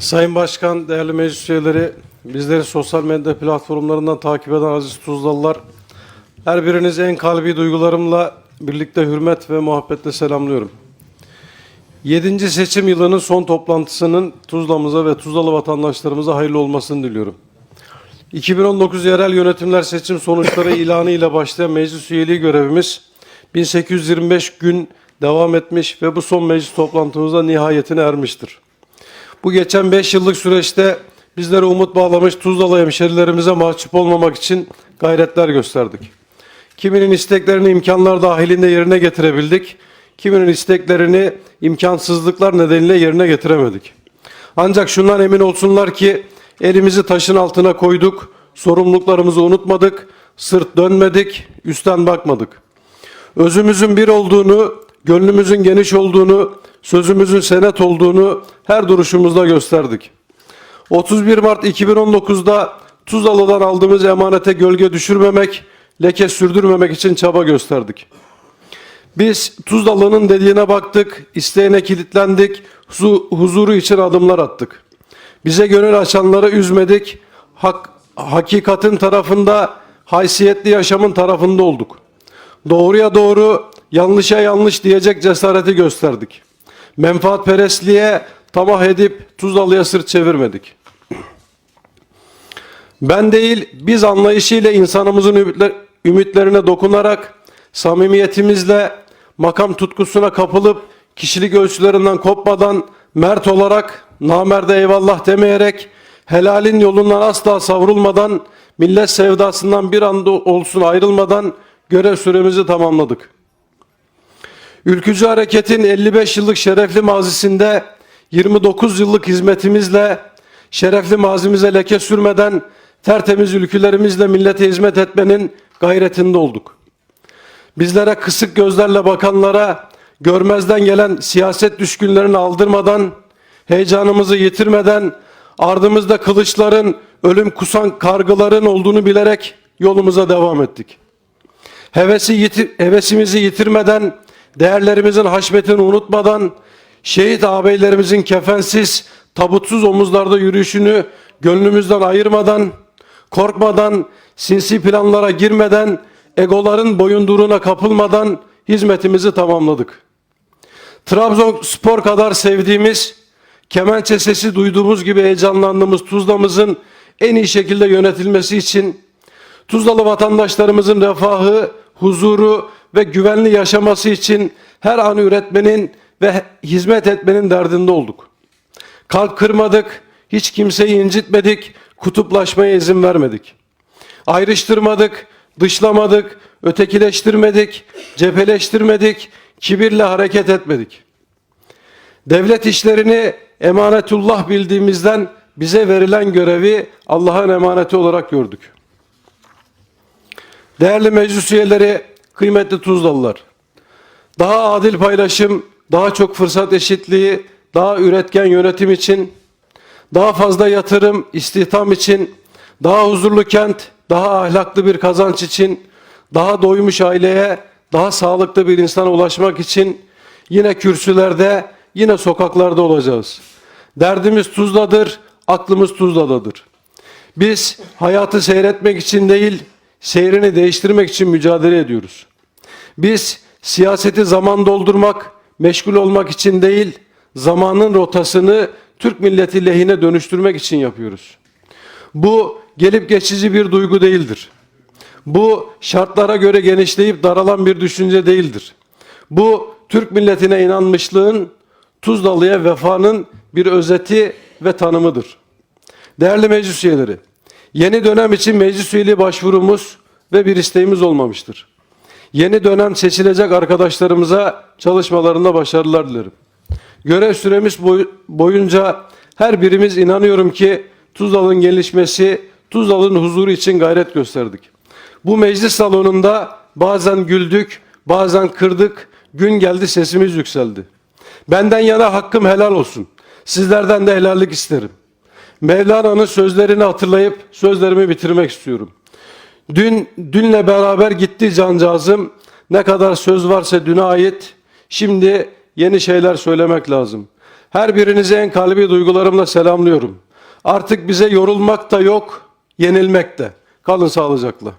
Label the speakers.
Speaker 1: Sayın Başkan, değerli meclis üyeleri, bizleri sosyal medya platformlarından takip eden aziz Tuzlalılar, her birinizi en kalbi duygularımla birlikte hürmet ve muhabbetle selamlıyorum. 7. seçim yılının son toplantısının Tuzla'mıza ve Tuzlalı vatandaşlarımıza hayırlı olmasını diliyorum. 2019 yerel yönetimler seçim sonuçları ilanı ile başlayan meclis üyeliği görevimiz 1825 gün devam etmiş ve bu son meclis toplantımızda nihayetine ermiştir. Bu geçen 5 yıllık süreçte bizlere umut bağlamış Tuzlalı hemşerilerimize mahcup olmamak için gayretler gösterdik. Kiminin isteklerini imkanlar dahilinde yerine getirebildik, kiminin isteklerini imkansızlıklar nedeniyle yerine getiremedik. Ancak şundan emin olsunlar ki elimizi taşın altına koyduk, sorumluluklarımızı unutmadık, sırt dönmedik, üstten bakmadık. Özümüzün bir olduğunu, gönlümüzün geniş olduğunu, sözümüzün senet olduğunu her duruşumuzda gösterdik. 31 Mart 2019'da Tuzlalı'dan aldığımız emanete gölge düşürmemek, leke sürdürmemek için çaba gösterdik. Biz Tuzlalı'nın dediğine baktık, isteğine kilitlendik, huzu- huzuru için adımlar attık. Bize gönül açanları üzmedik, hak, hakikatin tarafında, haysiyetli yaşamın tarafında olduk. Doğruya doğru, yanlışa yanlış diyecek cesareti gösterdik. Menfaatperestliğe tamah edip Tuzlalı'ya sırt çevirmedik. Ben değil, biz anlayışıyla insanımızın ümitler- ümitlerine dokunarak, samimiyetimizle, makam tutkusuna kapılıp, kişilik ölçülerinden kopmadan, mert olarak, namerde eyvallah demeyerek, helalin yolundan asla savrulmadan, millet sevdasından bir anda olsun ayrılmadan görev süremizi tamamladık. Ülkücü Hareket'in 55 yıllık şerefli mazisinde 29 yıllık hizmetimizle şerefli mazimize leke sürmeden tertemiz ülkülerimizle millete hizmet etmenin gayretinde olduk. Bizlere kısık gözlerle bakanlara görmezden gelen siyaset düşkünlerini aldırmadan, heyecanımızı yitirmeden, ardımızda kılıçların, ölüm kusan kargıların olduğunu bilerek yolumuza devam ettik. Hevesi yitir- hevesimizi yitirmeden, değerlerimizin haşmetini unutmadan, şehit ağabeylerimizin kefensiz, tabutsuz omuzlarda yürüyüşünü gönlümüzden ayırmadan, korkmadan, sinsi planlara girmeden, egoların boyunduruğuna kapılmadan hizmetimizi tamamladık. Trabzonspor kadar sevdiğimiz, kemençe sesi duyduğumuz gibi heyecanlandığımız Tuzla'mızın en iyi şekilde yönetilmesi için Tuzlalı vatandaşlarımızın refahı, huzuru ve güvenli yaşaması için her an üretmenin ve hizmet etmenin derdinde olduk. Kalp kırmadık, hiç kimseyi incitmedik, kutuplaşmaya izin vermedik. Ayrıştırmadık, dışlamadık, ötekileştirmedik, cepheleştirmedik, kibirle hareket etmedik. Devlet işlerini emanetullah bildiğimizden bize verilen görevi Allah'ın emaneti olarak gördük. Değerli meclis üyeleri, kıymetli Tuzlalılar. Daha adil paylaşım, daha çok fırsat eşitliği, daha üretken yönetim için, daha fazla yatırım, istihdam için, daha huzurlu kent, daha ahlaklı bir kazanç için, daha doymuş aileye, daha sağlıklı bir insana ulaşmak için yine kürsülerde, yine sokaklarda olacağız. Derdimiz Tuzla'dır, aklımız Tuzla'dadır. Biz hayatı seyretmek için değil, seyrini değiştirmek için mücadele ediyoruz. Biz siyaseti zaman doldurmak, meşgul olmak için değil, zamanın rotasını Türk milleti lehine dönüştürmek için yapıyoruz. Bu gelip geçici bir duygu değildir. Bu şartlara göre genişleyip daralan bir düşünce değildir. Bu Türk milletine inanmışlığın, Tuzlalı'ya vefanın bir özeti ve tanımıdır. Değerli meclis üyeleri, yeni dönem için meclis üyeliği başvurumuz ve bir isteğimiz olmamıştır. Yeni dönem seçilecek arkadaşlarımıza çalışmalarında başarılar dilerim. Görev süremiz boy- boyunca her birimiz inanıyorum ki Tuzla'nın gelişmesi, Tuzla'nın huzuru için gayret gösterdik. Bu meclis salonunda bazen güldük, bazen kırdık, gün geldi sesimiz yükseldi. Benden yana hakkım helal olsun. Sizlerden de helallik isterim. Mevlana'nın sözlerini hatırlayıp sözlerimi bitirmek istiyorum. Dün dünle beraber gitti cancağızım. Ne kadar söz varsa düne ait. Şimdi yeni şeyler söylemek lazım. Her birinizi en kalbi duygularımla selamlıyorum. Artık bize yorulmak da yok, yenilmek de. Kalın sağlıcakla.